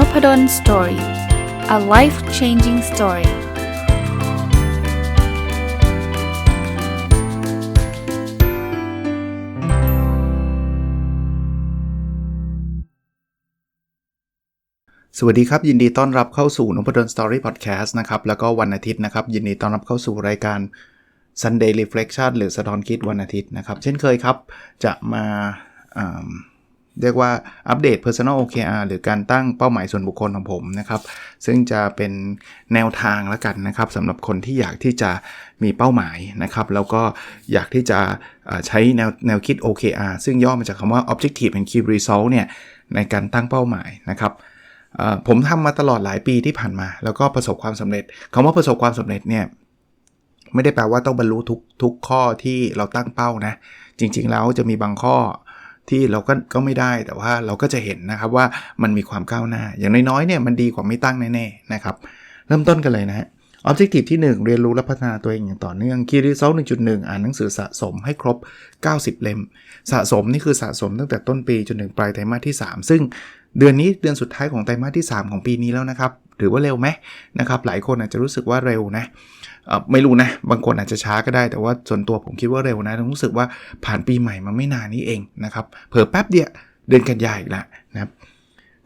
n o p ด d o สตอรี่ a life changing story สวัสดีครับ ยินดีต้อนรับเข้าสู่นพดลสตอรี่พอดแคสต์นะครับ แล้วก็วันอาทิตย์นะครับ ยินดีต้อนรับเข้าสู่รายการ Sunday Reflection หรือสะท้อนคิดวันอาทิตย์นะครับ เช่นเคยครับ จะมา เรียกว่าอัปเดต Personal OKR หรือการตั้งเป้าหมายส่วนบุคคลของผมนะครับ ซึ่งจะเป็นแนวทางแล้วกันนะครับสำหรับคนที่อยากที่จะมีเป้าหมายนะครับ แล้วก็อยากที่จะใช้แนวแนวคิด OKR ซึ่งย่อมาจากคำว่า Objective and Key Result เนี่ยในการตั้งเป้าหมายนะครับผมทำมาตลอดหลายปีที่ผ่านมา แล้วก็ประสบความสำเร็จคำว่าประสบความสำเร็จเนี่ยไม่ได้แปลว่าต้องบรรลุทุกทุกข้อที่เราตั้งเป้านะ จริง ๆ แล้วจะมีบางข้อ ที่เราก็ก็ไม่ได้แต่ว่าเราก็จะเห็นนะครับว่ามันมีความก้าวหน้า อย่างน้อยๆเนี่ยมันดีกว่าไม่ตั้งแน่ๆนะครับ เริ่มต้นกันเลยนะฮะออบเจกตีที่ 1 เรียนรู้และพัฒนาตัวเองอย่างต่อเนื่องคีรีเซลหนึ่งจุดหนึ่งอ่านหนังสือสะสมให้ครบ 90 เล่ม สะสมนี่คือสะสมตั้งแต่ต้นปีจนถึงปลายไตรมาสที่ 3 ซึ่งเดือนนี้เดือนสุดท้ายของไตรมาสที่ 3 ของปีนี้แล้วนะครับ ถือว่าเร็วไหมนะครับ หลายคนอาจจะรู้สึกว่าเร็วนะ ไม่รู้นะ บางคนอาจจะช้าก็ได้แต่ว่าส่วนตัวผมคิดว่าเร็วนะรู้สึกว่าผ่านปีใหม่มาไม่นานนี้เองนะครับเผอแป๊บเดียวเดือนกันยายอีกแล้วนะครับ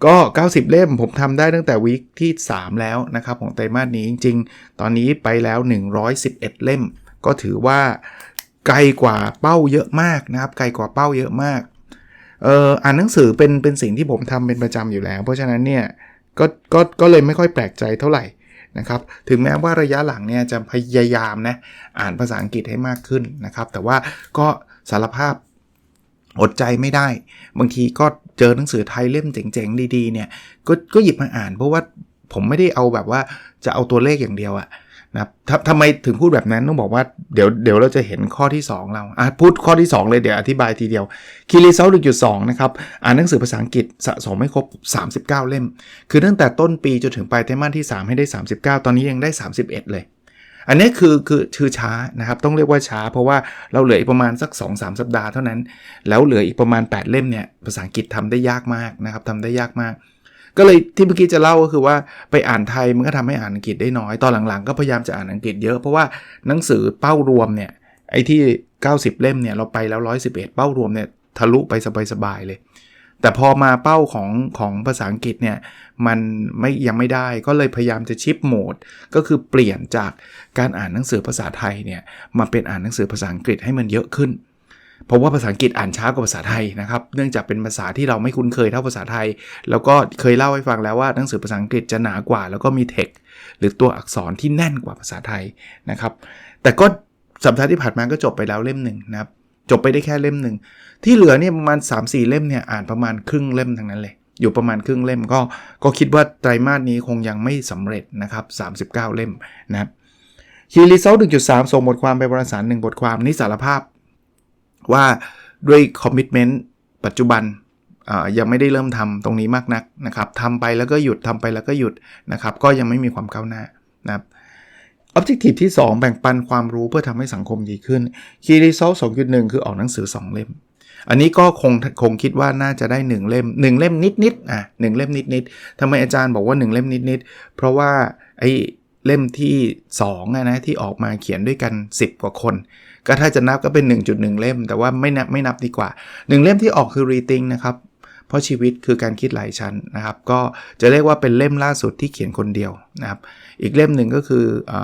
ก็ 90 เล่มผมทำได้ตั้งแต่วีคที่ 3 แล้วนะครับของไตรมาสนี้จริง ๆ ตอนนี้ไปแล้ว 111 เล่ม ก็ถือว่าไกลกว่าเป้าเยอะมากนะครับไกลกว่าเป้าเยอะมากเอ่ออ่านหนังสือเป็นเป็นสิ่งที่ผมทำเป็นประจำอยู่แล้ว เพราะฉะนั้นเนี่ยก็ก็ก็เลยไม่ค่อยแปลกใจเท่าไหร่ นะครับถึงแม้ว่าระยะหลังเนี่ยจะพยายามนะอ่านภาษาอังกฤษให้มากขึ้นนะครับ แต่ว่าก็สารภาพอดใจไม่ได้ บางทีก็เจอหนังสือไทยเล่มเจ๋งๆดีๆเนี่ยกก็หยิบมาอ่านเพราะว่าผมไม่ได้เอาแบบว่าจะเอาตัวเลขอย่างเดียวอะ นะทำไมถึงพูดแบบนั้นต้องบอกว่าเดี๋ยวเดี๋ยวเราจะเห็นข้อที่ 2 เราอะพูดข้อที่ 2 เลยเดี๋ยวอธิบายทีเดียวคีรีเซลจุดสองนะครับอ่านหนังสือภาษาอังกฤษสะสมไม่ครบ 39 เล่ม คือตั้งแต่ต้นปีจนถึงปลายไตรมาสที่ 3 ให้ได้ 39 ตอนนี้ยังได้ 31 เลย อันนี้คือคือชื่อช้านะครับต้องเรียกว่าช้า เพราะว่าเราเหลืออีกประมาณสัก 2-3 สัปดาห์เท่านั้น แล้วเหลืออีกประมาณ 8 เล่มเนี่ยภาษาอังกฤษทำได้ยากมากนะครับทำได้ยากมาก ก็เลยที่เมื่อกี้จะเล่าก็คือว่าไปอ่านไทยมันก็ทำให้อ่านอังกฤษได้น้อย ตอนหลังๆ ก็พยายามจะอ่านอังกฤษเยอะ เพราะว่าหนังสือเป้ารวมเนี่ยไอ้ที่ 90 เล่มเนี่ยเราไปแล้ว 111 เป้ารวมเนี่ยทะลุไปสบายๆเลย แต่พอมาเป้าของของภาษาอังกฤษเนี่ยมันไม่ยังไม่ได้ก็เลยพยายามจะชิปโหมด ก็คือเปลี่ยนจากการอ่านหนังสือภาษาไทยเนี่ยมาเป็นอ่านหนังสือภาษาอังกฤษให้มันเยอะขึ้น เพราะว่าภาษาอังกฤษอ่านช้ากว่าภาษาไทยนะครับ เนื่องจากเป็นภาษาที่เราไม่คุ้นเคยเท่าภาษาไทย แล้วก็เคยเล่าให้ฟังแล้วว่าหนังสือภาษาอังกฤษจะหนากว่า แล้วก็มีเทคหรือตัวอักษรที่แน่นกว่าภาษาไทยนะครับ แต่ก็สัปดาห์ที่ผ่านมาก็จบไปแล้วเล่มหนึ่งนะครับจบไปได้แค่เล่มหนึ่งที่เหลือเนี่ยประมาณ 3-4 เล่มเนี่ยอ่านประมาณครึ่งเล่มทั้งนั้นเลยอยู่ประมาณครึ่งเล่มก็ก็คิดว่าไตรมาสนี้คงยังไม่สำเร็จนะครับ 39 เล่มนะครับคีรีเซล1.3 ส่งบทความไปบริษัทหนึ่งบทความนี้สารภาพ ว่าด้วยคอมมิชเมนต์ปัจจุบันยังไม่ได้เริ่มทำตรงนี้มากนักนะครับทำไปแล้วก็หยุดทำไปแล้วก็หยุดนะครับ ก็ยังไม่มีความก้าวหน้านะครับ Objective ที่ 2 แบ่งปันความรู้เพื่อทำให้สังคมดีขึ้น Key Result 2.1คือออกหนังสือ 2 เล่ม อันนี้ก็คงคงคิดว่าน่าจะได้ 1 เล่ม 1 เล่มนิดๆอะ1เล่มนิดๆทำไมอาจารย์บอกว่า 1 เล่มนิดๆเพราะว่าไอ้เล่มที่2นะที่ออกมาเขียนด้วยกัน 10 กว่าคน ก็ถ้าจะนับก็เป็น 1.1 เล่ม แต่ว่าไม่นับไม่นับดีกว่า 1 เล่มที่ออกคือ reading นะครับ เพราะชีวิตคือการคิดหลายชั้นนะครับ ก็จะเรียกว่าเป็นเล่มล่าสุดที่เขียนคนเดียวนะครับ อีกเล่มหนึ่งก็คืออ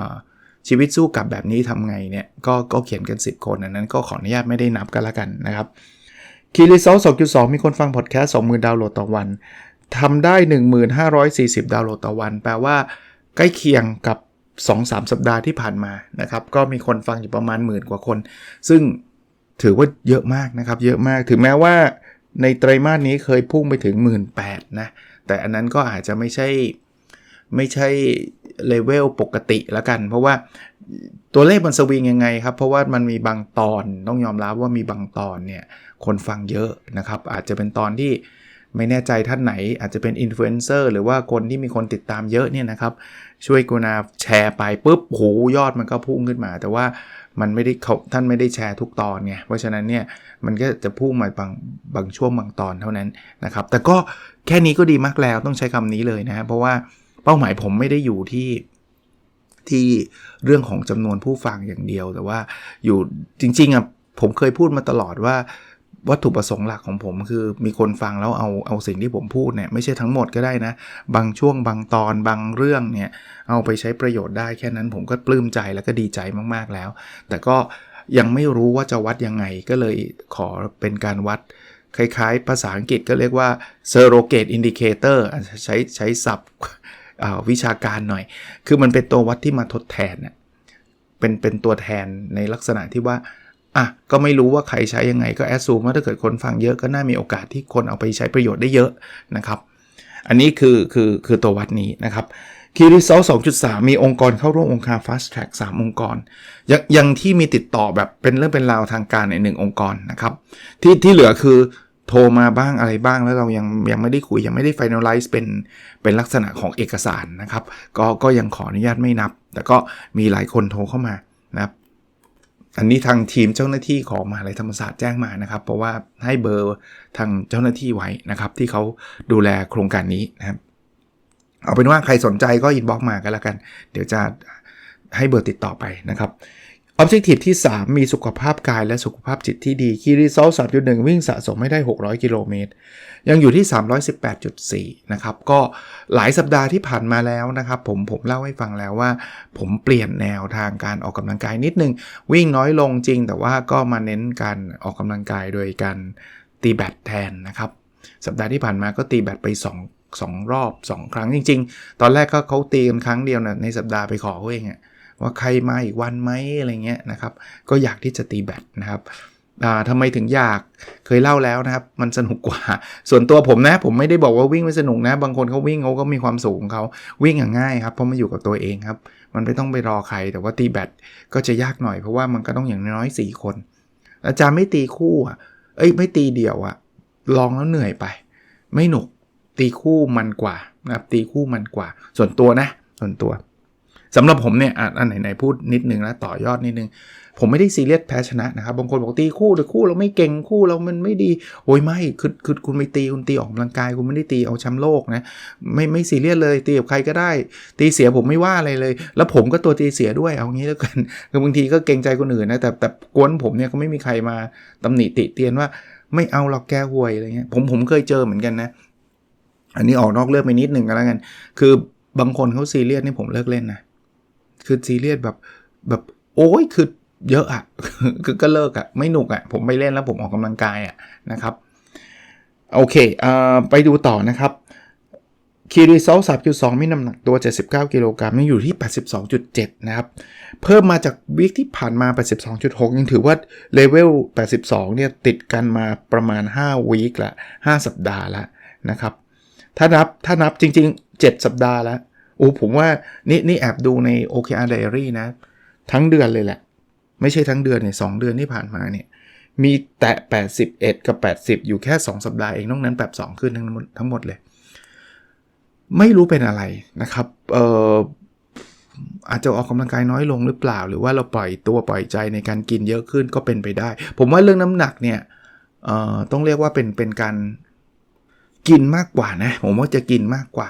ชีวิตสู้กับแบบนี้ทำไงเนี่ยก็ก็เขียนกัน 10 คนอันนั้นก็ขออนุญาตไม่ได้นับกันละกันนะครับคีรีเซล2.2มีคนฟังพอดแคสต์20,000ดาวน์โหลดต่อวันทำได้ 1540 ดาวน์โหลดต่อวัน แปลว่าใกล้เคียงกับ 2-3สสัปดาห์ที่ผ่านมานะครับ ก็มีคนฟังอยู่ประมาณหมื่นกว่าคน ซึ่งถือว่าเยอะมากนะครับ เยอะมาก ถึงแม้ว่าในไตรมาสนี้เคยพุ่งไปถึง 1 8ื่นนะ แต่อันนั้นก็อาจจะไม่ใช่ไม่ใช่เลเวลปกติละกัน เพราะว่าตัวเลขมันสวิงยังไงครับ เพราะว่ามันมีบางตอนต้องยอมรับว่ามีบางตอนเนี่ยคนฟังเยอะนะครับ อาจจะเป็นตอนที่ ไม่แน่ใจท่านไหนอาจจะเป็นอินฟลูเอนเซอร์หรือว่าคนที่มีคนติดตามเยอะเนี่ยนะครับ ช่วยกุณาแชร์ไปปุ๊บโหยอดมันก็พุ่งขึ้นมา แต่ว่ามันไม่ได้เขาท่านไม่ได้แชร์ทุกตอนไงเพราะฉะนั้นเนี่ยมันก็จะพุ่งมาบางบางช่วงบางตอนเท่านั้นนะครับ แต่ก็แค่นี้ก็ดีมากแล้วต้องใช้คำนี้เลยนะเพราะว่าเป้าหมายผมไม่ได้อยู่ที่ที่เรื่องของจำนวนผู้ฟังอย่างเดียว แต่ว่าอยู่จริงๆอะผมเคยพูดมาตลอดว่า วัตถุประสงค์หลักของผมคือมีคนฟังแล้วเอาเอาสิ่งที่ผมพูดเนี่ยไม่ใช่ทั้งหมดก็ได้นะ บางช่วงบางตอนบางเรื่องเนี่ยเอาไปใช้ประโยชน์ได้แค่นั้นผมก็ปลื้มใจแล้วก็ดีใจมากๆแล้ว แต่ก็ยังไม่รู้ว่าจะวัดยังไงก็เลยขอเป็นการวัดคล้ายๆ ภาษาอังกฤษก็เรียกว่า surrogate indicator ใช้ใช้ศัพท์วิชาการหน่อย คือมันเป็นตัววัดที่มาทดแทนเน่ยเป็นเป็นตัวแทนในลักษณะที่ว่า อะก็ไม่รู้ว่าใครใช้ยังไงก็แอดซูมว่าถ้าเกิดคนฟังเยอะก็น่ามีโอกาสที่คนเอาไปใช้ประโยชน์ได้เยอะนะครับ อันนี้คือคือคือตัววัดนี้นะครับคีรีเซล2.3 มีองค์กรเข้าร่วมองค์การ Fast Track 3 องค์กรยังยังที่มีติดต่อแบบเป็นเรื่องเป็นราวทางการในหนึ่งองค์กรนะครับ ที่ที่เหลือคือโทรมาบ้างอะไรบ้างแล้วเรายังยังไม่ได้คุย ยังไม่ได้ finalize เป็นเป็นลักษณะของเอกสารนะครับ ก็ก็ยังขออนุญาตไม่นับ แต่ก็มีหลายคนโทรเข้ามา อันนี้ทางทีมเจ้าหน้าที่ของมหาลัยธรรมศาสตร์แจ้งมานะครับ เพราะว่าให้เบอร์ทางเจ้าหน้าที่ไว้นะครับ ที่เขาดูแลโครงการนี้นะครับเอาเป็นว่าใครสนใจก็อินบ็อกมากันแล้วกัน เดี๋ยวจะให้เบอร์ติดต่อไปนะครับ Objective ที่ 3 มีสุขภาพกายและสุขภาพจิตที่ดีคีรีโซล3.1 วิ่งสะสมไม่ได้ 600 กิโลเมตร ยังอยู่ที่ 318.4 นะครับ ก็หลายสัปดาห์ที่ผ่านมาแล้วนะครับ ผมผมเล่าให้ฟังแล้วว่า ผมเปลี่ยนแนวทางการออกกำลังกายนิดนึง วิ่งน้อยลงจริง แต่ว่าก็มาเน้นการออกกำลังกายโดยการตีแบตแทนนะครับ สัปดาห์ที่ผ่านมาก็ตีแบตไป 2 2 รอบ 2 ครั้งจริง ๆ ตอนแรกก็เขาตีกันครั้งเดียวนะในสัปดาห์ไปขอเขาเองอะ ว่าใครมาอีกวันไหมอะไรเงี้ยนะครับ ก็อยากที่จะตีแบตนะครับทำไมถึงอยากเคยเล่าแล้วนะครับ มันสนุกกว่า ส่วนตัวผมนะ ผมไม่ได้บอกว่าวิ่งไม่สนุกนะ บางคนเขาวิ่งเขาก็มีความสูงของเขาวิ่งง่ายครับ เพราะมันอยู่กับตัวเองครับ มันไม่ต้องไปรอใคร แต่ว่าตีแบตก็จะยากหน่อยเพราะว่ามันก็ต้องอย่างน้อย4คน อาจารย์ไม่ตีคู่อะเอ้ยไม่ตีเดี่ยวอะลองแล้วเหนื่อยไป ไม่หนุกตีคู่มันกว่านะครับตีคู่มันกว่า ส่วนตัวนะ ส่วนตัว สำหรับผมเนี่ยอันไหนๆพูดนิดนึงแล้วต่อยอดนิดนึง ผมไม่ได้ซีเรียสแพ้ชนะนะครับ บางคนบอกตีคู่หรือคู่เราไม่เก่งคู่เรามันไม่ดี โอ้ยไม่คือคือคุณไปตีคุณตีออกกำลังกาย คุณไม่ได้ตีเอาแชมป์โลกนะ ไม่ไม่ซีเรียสเลย ตีกับใครก็ได้ ตีเสียผมไม่ว่าอะไรเลย แล้วผมก็ตัวตีเสียด้วยเอางี้แล้วกันคือบางทีก็เกรงใจคนอื่นนะแต่แต่กวนผมเนี่ยก็ไม่มีใครมาตำหนิติเตียนว่าไม่เอาหรอกแก้ห่วยอะไรเงี้ยผมผมเคยเจอเหมือนกันนะ อันนี้ออกนอกเรื่องไปนิดหนึ่งก็แล้วกัน คือบางคนเขาซีเรียสนี่ผมเลิกเล่นนะ คือซีเรียสแบบแบบโอ้ยคือเยอะอะคือก็เลิกอะไม่หนุกอะผมไปเล่นแล้วผมออกกำลังกายอะนะครับ โอเคอไปดูต่อนะครับคีรีซลสามจุดสองมีน้ำหนักตัว 79 กิโลกรัมยังอยู่ที่ 82.7 นะครับ เพิ่มมาจากวิกที่ผ่านมา 82.6 ยังถือว่าเลเวล 82 เนี่ย ติดกันมาประมาณ 5 วีคละ 5 สัปดาห์ล้วนะครับ ถ้านับถ้านับจริง ๆ 7 สัปดาห์แล้ว โอ้ผมว่านี่นี่แอบดูใน OKR Diary นะ ทั้งเดือนเลยแหละ ไม่ใช่ทั้งเดือนเนี่ยสเดือนที่ผ่านมาเนี่ย มีแตะ81 กับ 80 อยู่แค่ 2 สัปดาห์เองนอกนั้นแบบ2ขึ้นทั้งหมดทั้งหมดเลย ไม่รู้เป็นอะไรนะครับเอ่ออาจจะออกกำลังกายน้อยลงหรือเปล่า หรือว่าเราปล่อยตัวปล่อยใจในการกินเยอะขึ้นก็เป็นไปได้ ผมว่าเรื่องน้ำหนักเนี่ยเอ่อต้องเรียกว่าเป็นเป็นการกินมากกว่านะ ผมว่าจะกินมากกว่า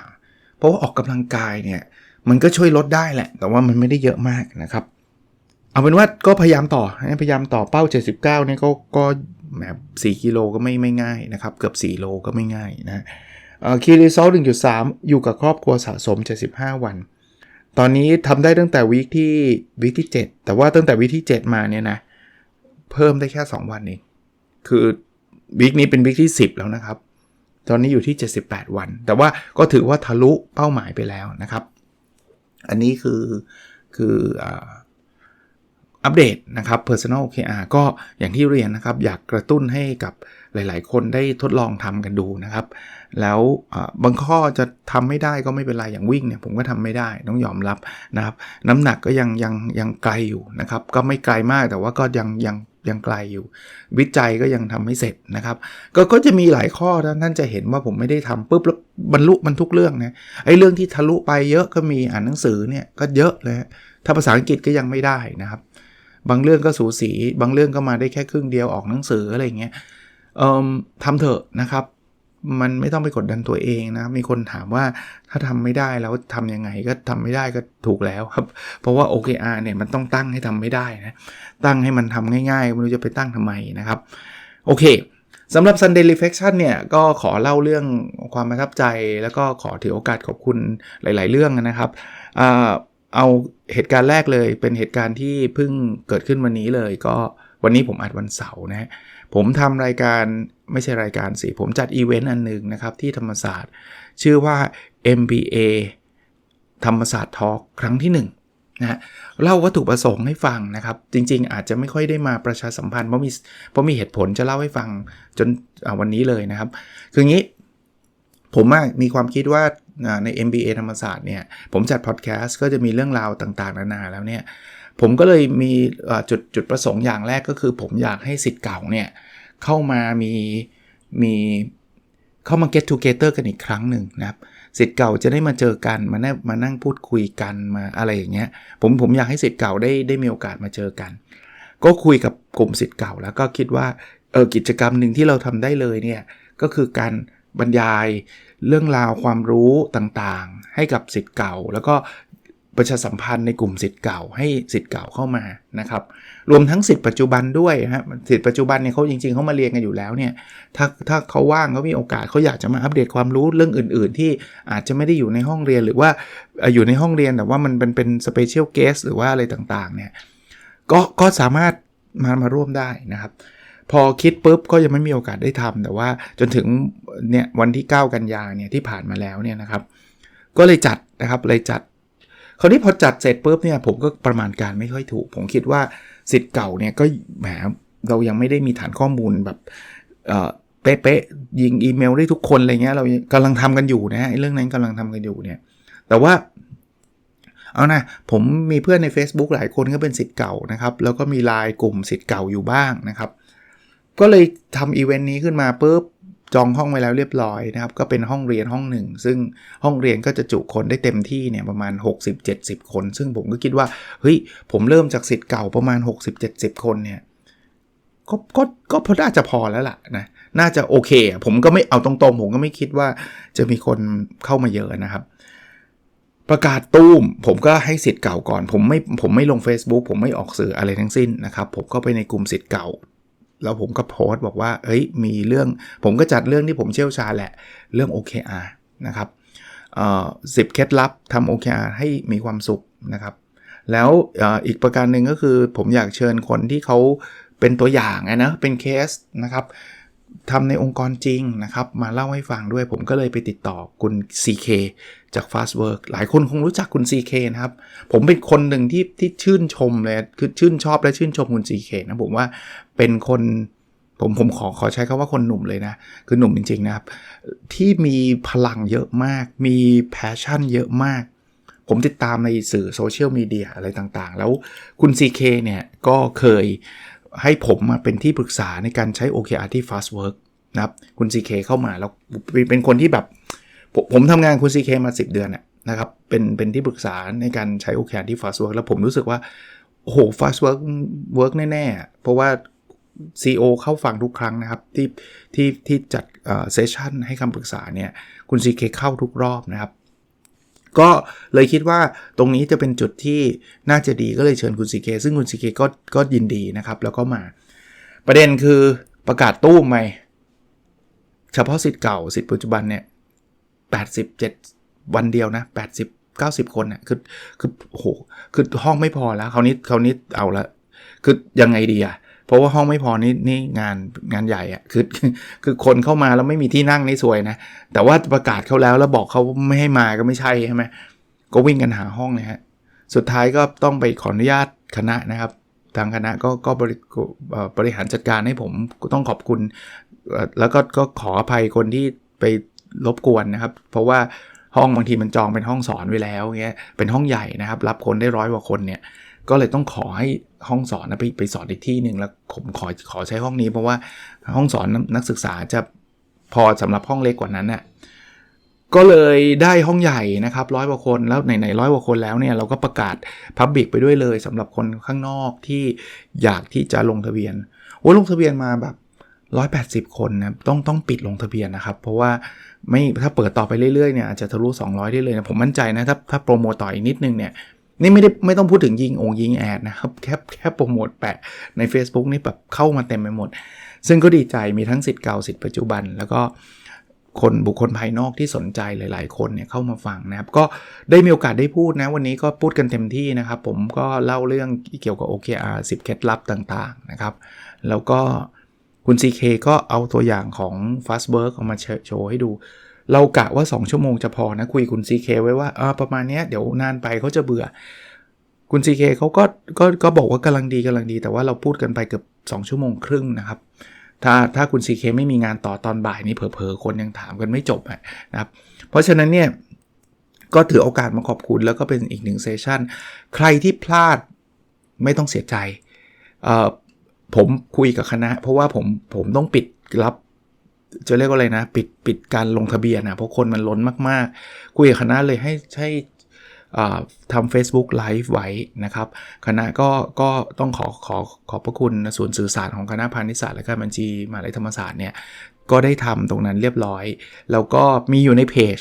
เพราะว่าออกกำลังกายเนี่ยมันก็ช่วยลดได้แหละ แต่ว่ามันไม่ได้เยอะมากนะครับ เอาเป็นว่าก็พยายามต่อพยายามต่อเป้า 79เนี่ยก็ก็แบบ4กิโลก็ไม่ไม่ง่ายนะครับ เกือบ4โลก็ไม่ง่ายนะคีรีซอล1.3 อยู่กับครอบครัวสะสม 75 วัน ตอนนี้ทำได้ตั้งแต่วีคที่วีคที่ 7 แต่ว่าตั้งแต่วีคที่ 7 มาเนี่ยนะเพิ่มได้แค่ 2 วันเอง คือวีคนี้เป็นวีคที่ 10 แล้วนะครับ ตอนนี้อยู่ที่ 78 วัน แต่ว่าก็ถือว่าทะลุเป้าหมายไปแล้วนะครับ อันนี้คือคืออัปเดตนะครับ Personal OKR ก็อย่างที่เรียนนะครับ อยากกระตุ้นให้กับหลาย ๆ คนได้ทดลองทำกันดูนะครับ แล้วบางข้อจะทำไม่ได้ก็ไม่เป็นไร อย่างวิ่งเนี่ยผมก็ทำไม่ได้ต้องยอมรับนะครับ น้ำหนักก็ยังยังยังไกลอยู่นะครับ ก็ไม่ไกลมากแต่ว่าก็ยังยัง ยังไกลอยู่ วิจัยก็ยังทำไม่เสร็จนะครับ ก็ก็จะมีหลายข้อท่านจะเห็นว่าผมไม่ได้ทำปุ๊บแล้วบรรลุมันทุกเรื่องนะไอ้เรื่องที่ทะลุไปเยอะก็มีอ่านหนังสือเนี่ยก็เยอะเลยถ้าภาษาอังกฤษก็ยังไม่ได้นะครับ บางเรื่องก็สูสี บางเรื่องก็มาได้แค่ครึ่งเดียวออกหนังสืออะไรเงี้ยทำเถอะนะครับ มันไม่ต้องไปกดดันตัวเองนะ มีคนถามว่าถ้าทำไม่ได้แล้วทำยังไงก็ทำไม่ได้ก็ถูกแล้วครับ เพราะว่า OKR เนี่ยมันต้องตั้งให้ทำไม่ได้นะ ตั้งให้มันทำง่ายๆไม่รู้จะไปตั้งทำไมนะครับ โอเคสำหรับ Sunday Reflection เนี่ยก็ขอเล่าเรื่องความประทับใจ แล้วก็ขอถือโอกาสขอบคุณหลาย ๆ เรื่องนะครับเอาเหตุการณ์แรกเลยเป็นเหตุการณ์ที่เพิ่งเกิดขึ้นวันนี้เลย ก็วันนี้ผมอัดวันเสาร์นะ ผมทำรายการไม่ใช่รายการสิ ผมจัดอีเวนต์อันหนึ่งนะครับ ที่ธรรมศาสตร์ ชื่อว่า MBA ธรรมศาสตร์ทอล์กครั้งที่1นะเล่าวัตถุประสงค์ให้ฟังนะครับ จริง ๆ อาจจะไม่ค่อยได้มาประชาสัมพันธ์เพราะมีเพราะมีเหตุผลจะเล่าให้ฟังจนวันนี้เลยนะครับ คืองี้ ผมมีความคิดว่าใน MBA ธรรมศาสตร์เนี่ยผมจัดพอดแคสต์ก็จะมีเรื่องราวต่างๆ นานาแล้วเนี่ย ผมก็เลยมีจุดจุดประสงค์อย่างแรกก็คือ ผมอยากให้สิทธิ์เก่าเนี่ยเข้ามามีมีเข้ามา get together กันอีกครั้งหนึ่งนะครับสิทธิ์เก่าจะได้มาเจอกันมานั่งมานั่งพูดคุยกันมาอะไรอย่างเงี้ยผมผมอยากให้สิทธิ์เก่าได้ได้มีโอกาสมาเจอกัน ก็คุยกับกลุ่มสิทธิ์เก่าแล้วก็คิดว่าเออกิจกรรมหนึ่งที่เราทำได้เลยเนี่ยก็คือการบรรยายเรื่องราวความรู้ต่างๆ ให้กับสิทธิ์เก่า แล้วก็ ประชาสัมพันธ์ในกลุ่มสิทธิ์เก่าให้สิทธิ์เก่าเข้ามานะครับ รวมทั้งสิทธิ์ปัจจุบันด้วยฮะสิทธิ์ปัจจุบันเนี่ยเขาจริงๆเขามาเรียนกันอยู่แล้วเนี่ยถ้าถ้าเขาว่างเขามีโอกาสเขาอยากจะมาอัปเดตความรู้เรื่องอื่น ๆ ที่อาจจะไม่ได้อยู่ในห้องเรียนหรือว่าอยู่ในห้องเรียนแต่ว่ามันเป็นเป็นสเปเชียลเกสหรือว่าอะไรต่างๆเนี่ยก็ก็สามารถมามาร่วมได้นะครับ พอคิดปุ๊บก็ยังไม่มีโอกาสได้ทำแต่ว่าจนถึงเนี่ยวันที่ 9 กันยาเนี่ยที่ผ่านมาแล้วเนี่ยนะครับ ก็เลยจัดนะครับเลยจัด คราวนี้พอจัดเสร็จปุ๊บเนี่ยผมก็ประมาณการไม่ค่อยถูก ผมคิดว่าสิทธิ์เก่าเนี่ยก็แหมเรายังไม่ได้มีฐานข้อมูลแบบเป๊ะๆยิงอีเมลได้ทุกคนอะไรเงี้ยเรากำลังทำกันอยู่นะเรื่องนั้นกำลังทำกันอยู่เนี่ยแต่ว่าเอานะผมมีเพื่อนใน Facebook หลายคนก็เป็นสิทธิ์เก่านะครับ แล้วก็มีไลน์กลุ่มสิทธิ์เก่าอยู่บ้างนะครับ ก็เลยทำอีเวนต์นี้ขึ้นมาปุ๊บ จองห้องไว้แล้วเรียบร้อยนะครับ ก็เป็นห้องเรียนห้องหนึ่ง ซึ่งห้องเรียนก็จะจุคนได้เต็มที่เนี่ยประมาณ 60-70 คน ซึ่งผมก็คิดว่าเฮ้ยผมเริ่มจากสิทธิ์เก่าประมาณ 60-70 คนเนี่ยก็ก็ก็พอน่าจะพอแล้วล่ะนะน่าจะโอเค ผมก็ไม่เอาตรงๆ ผมก็ไม่คิดว่าจะมีคนเข้ามาเยอะนะครับ ประกาศตู้มผมก็ให้สิทธิ์เก่าก่อน ผมไม่ผมไม่ลง Facebook ผมไม่ออกสื่ออะไรทั้งสิ้นนะครับ ผมก็ไปในกลุ่มสิทธิ์เก่า แล้วผมก็โพสต์บอกว่า เอ้ย มีเรื่อง ผมก็จัดเรื่องที่ผมเชี่ยวชาญแหละ เรื่อง OKR นะครับสิบเคล็ดลับทำ OKR ให้มีความสุขนะครับ แล้วอีกประการหนึ่งก็คือผมอยากเชิญคนที่เขาเป็นตัวอย่างนะ เป็นเคสนะครับทำในองค์กรจริงนะครับ มาเล่าให้ฟังด้วย ผมก็เลยไปติดต่อคุณ CK จาก Fast Work หลายคนคงรู้จักคุณ CK นะครับ ผมเป็นคนหนึ่งที่ที่ชื่นชมเลยคือชื่นชอบและชื่นชมคุณ CK นะผมว่าเป็นคนผมผมขอขอใช้คาว่าคนหนุ่มเลยนะ คือหนุ่มจริง ๆ นะครับ ที่มีพลังเยอะมาก มีแพชชั่นเยอะมาก ผมติดตามในสื่อโซเชียลมีเดียอะไรต่างๆ แล้วคุณ CK เนี่ย ก็เคยให้ผมมาเป็นที่ปรึกษาในการใช้ OKR ที่ Fast Work นะครับ คุณ CK เข้ามาแล้วเป็นคนที่แบบ ผมทำงานคุณ CK มา 10 เดือนนะครับ เป็นเป็นที่ปรึกษาในการใช้ OKR ที่ Fast Work แล้วผมรู้สึกว่า โอ้โห Fast Work Work แน่ ๆ เพราะว่า CEO เข้าฟังทุกครั้งนะครับ ที่ที่ที่จัดเซสชันให้คำปรึกษาเนี่ย คุณ CK เข้าทุกรอบนะครับ ก็เลยคิดว่าตรงนี้จะเป็นจุดที่น่าจะดีก็เลยเชิญคุณ CK ซึ่งคุณ CK ก็ก็ยินดีนะครับ แล้วก็มา ประเด็นคือประกาศตู้มไหมเฉพาะสิทธิ์เก่าสิทธิ์ปัจจุบันเนี่ย 87 วันเดียวนะ 80 90 คนเนี่ยคือคือโหคือห้องไม่พอแล้วคราวนี้คราวนี้เอาละคือยังไงดีอะเพราะว่าห้องไม่พอนี่นี่งานงานใหญ่อะคือคือคนเข้ามาแล้วไม่มีที่นั่งนี่สวยนะ แต่ว่าประกาศเขาแล้วแล้วบอกเขาไม่ให้มาก็ไม่ใช่ใช่ไหมก็วิ่งกันหาห้องเลยฮะสุดท้ายก็ต้องไปขออนุญาตคณะนะครับ ทางคณะก็ก็บริบริหารจัดการให้ผมก็ต้องขอบคุณ แล้วก็ก็ขออภัยคนที่ไป รบกวนนะครับ เพราะว่าห้องบางทีมันจองเป็นห้องสอนไว้แล้วเงี้ยเป็นห้องใหญ่นะครับ รับคนได้ร้อยกว่าคนเนี่ยก็เลยต้องขอให้ห้องสอนนะไปไปสอนอีกที่หนึ่งแล้วผมขอขอใช้ห้องนี้เพราะว่าห้องสอนนักศึกษาจะพอสำหรับห้องเล็กกว่านั้นน่ะก็เลยได้ห้องใหญ่นะครับร้อยกว่าคนแล้วไหนๆร้อยกว่าคนแล้วเนี่ยเราก็ประกาศพับบิกไปด้วยเลยสำหรับคนข้างนอกที่อยากที่จะลงทะเบียนโอ้ลงทะเบียนมาแบบ180 คนนะต้องต้องปิดลงทะเบียนนะครับ เพราะว่า ไม่ถ้าเปิดต่อไปเรื่อยๆเนี่ยอาจจะทะลุ 200 ได้เลยนะผมมั่นใจนะถ้าถ้าโปรโมตต่ออีกนิดนึงเนี่ยนี่ไม่ได้ไม่ต้องพูดถึงยิงองยิงแอดนะครับแค่แค่โปรโมทแปะใน Facebook นี่แบบเข้ามาเต็มไปหมด ซึ่งก็ดีใจมีทั้งสิทธิ์เก่าสิทธิ์ปัจจุบัน แล้วก็คนบุคคลภายนอกที่สนใจหลาย ๆ คนเนี่ยเข้ามาฟังนะครับ ก็ได้มีโอกาสได้พูดนะ วันนี้ก็พูดกันเต็มที่นะครับ ผมก็เล่าเรื่องเกี่ยวกับ OKR 10 เคล็ดลับต่าง ๆ นะครับ แล้วก็ คุณ CK ก็เอาตัวอย่างของ Fastwork ออกมาโชว์ให้ดู เรากะว่า 2 ชั่วโมงจะพอนะ คุยคุณ CK ไว้ว่าประมาณนี้เดี๋ยวนานไปเขาจะเบื่อ คุณ CK เขาก็ก็ก็บอกว่ากำลังดีกำลังดี แต่ว่าเราพูดกันไปเกือบ 2 ชั่วโมงครึ่งนะครับ ถ้าถ้าคุณ CK ไม่มีงานต่อตอนบ่ายนี่เผลอๆคนยังถามกันไม่จบนะครับ เพราะฉะนั้นเนี่ยก็ถือโอกาสมาขอบคุณแล้วก็เป็นอีกหนึ่งเซสชันใครที่พลาดไม่ต้องเสียใจ ผมคุยกับคณะ เพราะว่าผมผมต้องปิดรับจะเรียกว่าอะไรนะ ปิดปิดการลงทะเบียนนะเพราะคนมันล้นมากๆ คุยกับคณะเลยให้ให้ทำ Facebook Live ไว้นะครับ คณะก็ก็ต้องขอขอขอบพระคุณส่วนสื่อสารของคณะพาณิชยศาสตร์และการบัญชีมหาลัยธรรมศาสตร์เนี่ยก็ได้ทำตรงนั้นเรียบร้อย แล้วก็มีอยู่ในเพจ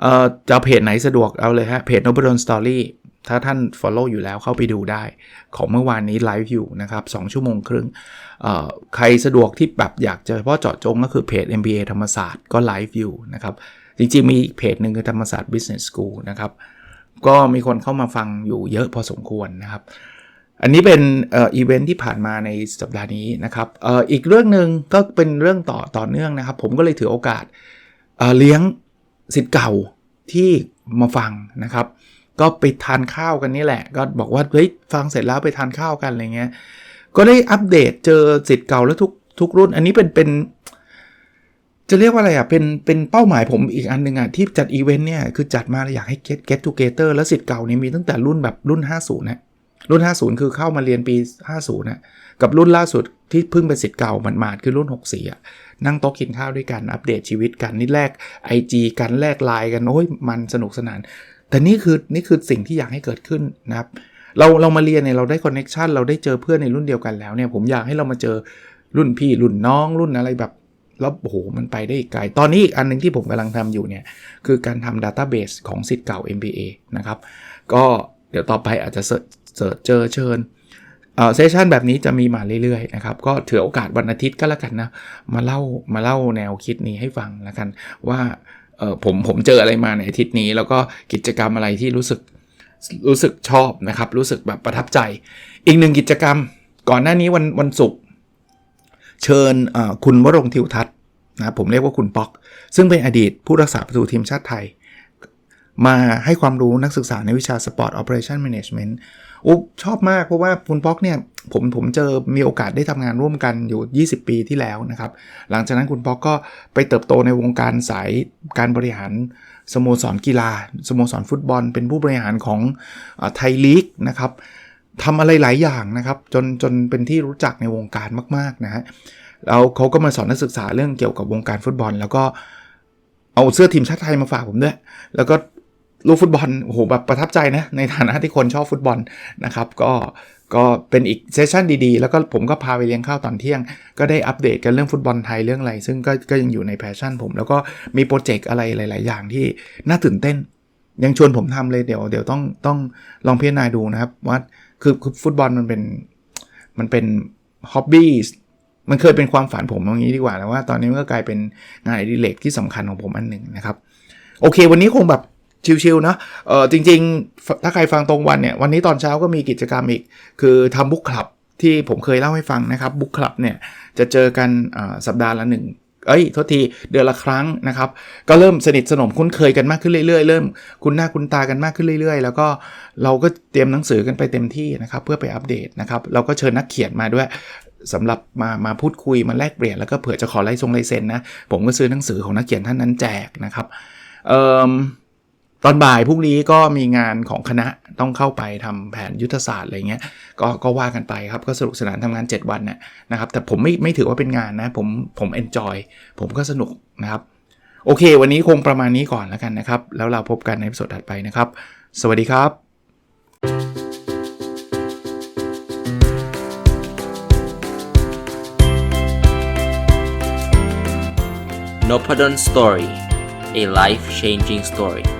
เอ่อจะเพจไหนสะดวกเอาเลยฮะเพจ n o b l e d Story ถ้าท่าน Follow อยู่แล้วเข้าไปดูได้ ของเมื่อวานนี้ไลฟ์อยู่นะครับ2ชั่วโมงครึ่ง ใครสะดวกที่แบบอยากจะเฉพาะเจาะจงก็คือเพจ MBA ธรรมศาสตร์ก็ไลฟ์อยู่นะครับ จริงๆ มีเพจหนึ่งคือธรรมศาสตร์ Business School นะครับ ก็มีคนเข้ามาฟังอยู่เยอะพอสมควรนะครับ อันนี้เป็นอีเวนท์ที่ผ่านมาในสัปดาห์นี้นะครับอออีกเรื่องหนึ่งก็เป็นเรื่องต่อต่อเนื่องนะครับ ผมก็เลยถือโอกาสเเลี้ยงสิทธิ์เก่าที่มาฟังนะครับ ก็ไปทานข้าวกันนี่แหละ ก็บอกว่าเฮ้ยฟังเสร็จแล้วไปทานข้าวกันอะไรเงี้ยก็ได้อัปเดตเจอสิทธิ์เก่าแล้วทุกทุกรุ่น อันนี้เป็นเป็น จะเรียกว่าอะไรอะเป็นเป็นเป้าหมายผมอีกอันหนึ่งอะที่จัดอีเวนต์เนี่ยคือจัดมาอยากให้ get get together แล้วสิทธิ์เก่านี่มีตั้งแต่รุ่นแบบรุ่น 50นะรุ่น 50 คือเข้ามาเรียนปี 50นะกับรุ่นล่าสุดที่เพิ่งเป็นสิทธิ์เก่าหมาดๆคือรุ่น 64อะนั่งโต๊ะกินข้าวด้วยกันอัปเดตชีวิตกันนี่แลก IG กันแลกไลน์กันโอ้ยมันสนุกสนาน แต่นี่คือนี่คือสิ่งที่อยากให้เกิดขึ้นนะครับเราเรามาเรียนเนี่ยเราได้คอนเน็ชันเราได้เจอเพื่อนในรุ่นเดียวกันแล้วเนี่ยผมอยากให้เรามาเจอรุ่นพี่รุ่นน้องรุ่นอะไรแบบแล้วโอ้โหมันไปได้อีกไกล ตอนนี้อีกอันนึงที่ผมกำลังทำอยู่เนี่ย คือการทำ Database ของสิทธิ์เก่า MBA นะครับ ก็เดี๋ยวต่อไปอาจจะเสิร์ชเจอเชิญเซสชันแบบนี้จะมีมาเรื่อยๆนะครับ ก็ถือโอกาสวันอาทิตย์ก็แล้วกันนะ มาเล่ามาเล่าแนวคิดนี้ให้ฟังแล้วกันว่า เออผมผมเจออะไรมาในอาทิตย์นี้ แล้วก็กิจกรรมอะไรที่รู้สึกรู้สึกชอบนะครับ รู้สึกแบบประทับใจ อีกหนึ่งกิจกรรม ก่อนหน้านี้วันวันศุกร์เชิญคุณวรงทิวทัศน์นะผมเรียกว่าคุณป๊อก ซึ่งเป็นอดีตผู้รักษาประตูทีมชาติไทย มาให้ความรู้นักศึกษาในวิชา Sport Operation Management โอ้ชอบมากเพราะว่าคุณป๊อกเนี่ย ผมผมเจอมีโอกาสได้ทำงานร่วมกันอยู่ 20 ปีที่แล้วนะครับ หลังจากนั้นคุณป๊อกก็ไปเติบโตในวงการสายการบริหารสโมสรกีฬาสโมสรฟุตบอล เป็นผู้บริหารของไทยลีกนะครับทำอะไรหลายอย่างนะครับ จนจนเป็นที่รู้จักในวงการมากๆนะฮะแล้วเขาก็มาสอนนักศึกษาเรื่องเกี่ยวกับวงการฟุตบอล แล้วก็เอาเสื้อทีมชาติไทยมาฝากผมด้วย แล้วก็ลูกฟุตบอลโอ้โหแบบประทับใจนะในฐานะที่คนชอบฟุตบอลนะครับ ก็ ก็เป็นอีกเซสชันดีๆ แล้วก็ผมก็พาไปเลี้ยงข้าวตอนเที่ยง ก็ได้อัปเดตกันเรื่องฟุตบอลไทยเรื่องอะไร ซึ่งก็ก็ยังอยู่ในแพชชั่นผม แล้วก็มีโปรเจกต์อะไรหลาย ๆ อย่างที่น่าตื่นเต้น ยังชวนผมทำเลยเดี๋ยวเดี๋ยวต้องต้องลองพิจารณาดูนะครับว่าคือคือฟุตบอลมันเป็นมันเป็นฮ็อบบี้มันเคยเป็นความฝันผมตรงนี้ดีกว่าแล้วว่าตอนนี้มันก็กลายเป็นงานอดิเรกที่สำคัญของผมอันหนึ่งนะครับ โอเค วันนี้คงแบบ ชิวๆนะเออจริง ๆ ถ้าใครฟังตรงวันเนี่ย วันนี้ตอนเช้าก็มีกิจกรรมอีก คือทำบุ๊กคลับที่ผมเคยเล่าให้ฟังนะครับบุ๊กคลับเนี่ย จะเจอกันสัปดาห์ละหนึ่งเอ้ยโทษทีเดือนละครั้งนะครับ ก็เริ่มสนิทสนมคุ้นเคยกันมากขึ้นเรื่อยๆ เริ่มคุ้นหน้าคุ้นตากันมากขึ้นเรื่อยๆ แล้วก็เราก็เตรียมหนังสือกันไปเต็มที่นะครับเพื่อไปอัปเดตนะครับเราก็เชิญนักเขียนมาด้วยสำหรับมามาพูดคุยมาแลกเปลี่ยนแล้วก็เผื่อจะขอไลน์ทรงไลเซ็นนะผมก็ซื้อหนังสือของนักเขียนท่านนั้นแจกนะครับเอ่อ ตอนบ่ายพรุ่งนี้ก็มีงานของคณะต้องเข้าไปทำแผนยุทธศาสตร์อะไรเงี้ยก็ก็ว่ากันไปครับก็สรุกสนานทำงาน 7 วันน่ยนะครับ แต่ผมไม่ไม่ถือว่าเป็นงานนะ ผมผมเอนจอยผมก็สนุกนะครับ โอเค วันนี้คงประมาณนี้ก่อนแล้วกันนะครับ แล้วเราพบกันในสดถัดไปนะครับ สวัสดีครับ n o p ด d o n Story a life changing story